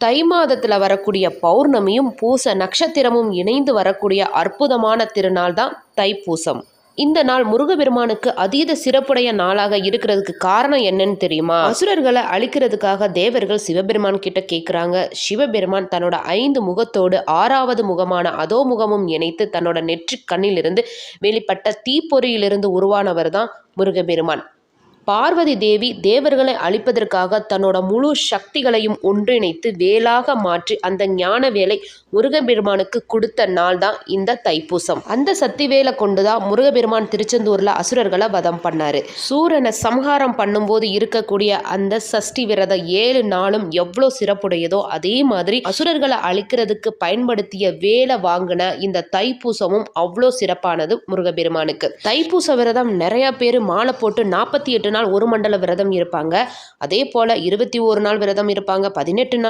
தை மாதத்தில் வரக்கூடிய பௌர்ணமியும் பூச நட்சத்திரமும் இணைந்து வரக்கூடிய அற்புதமான திருநாள் தான் தைப்பூசம். இந்த நாள் முருகபெருமானுக்கு அதீத சிறப்புடைய நாளாக இருக்கிறதுக்கு காரணம் என்னன்னு தெரியுமா? அசுரர்களை அழிக்கிறதுக்காக தேவர்கள் சிவபெருமான் கிட்ட கேட்குறாங்க சிவபெருமான் தன்னோட ஐந்து முகத்தோடு ஆறாவது முகமான அதோ முகமும் இணைத்து தன்னோட நெற்றி கண்ணிலிருந்து வெளிப்பட்ட தீப்பொறியிலிருந்து உருவானவர் தான் முருகபெருமான் பார்வதி தேவி தேவர்களை அழிப்பதற்காக தன்னோட முழு சக்திகளையும் ஒன்றிணைத்து வேலாக மாற்றி அந்த ஞான வேலை முருகபெருமானுக்கு கொடுத்த நாள் தான் இந்த தைப்பூசம். அந்த சக்தி வேலை கொண்டுதான் முருகபெருமான் திருச்செந்தூர்ல அசுரர்களை வதம் பண்ணாரு. சூரனை சம்ஹாரம் பண்ணும்போது இருக்கக்கூடிய அந்த சஷ்டி விரதம் ஏழு நாளும் எவ்வளோ சிறப்புடையதோ அதே மாதிரி அசுரர்களை அழிக்கிறதுக்கு பயன்படுத்திய வேலை வாங்கின இந்த தைப்பூசமும் அவ்வளோ சிறப்பானது முருகபெருமானுக்கு தைப்பூச விரதம் நிறைய பேர் மாலை போட்டு நாற்பத்தி எட்டு நாள் ஒரு மண்டல விரதம் இருப்பாங்க. அதே போல் இருபத்தி ஒரு நாள் விரதம் இருப்பாங்க. பதினெட்டு நாள்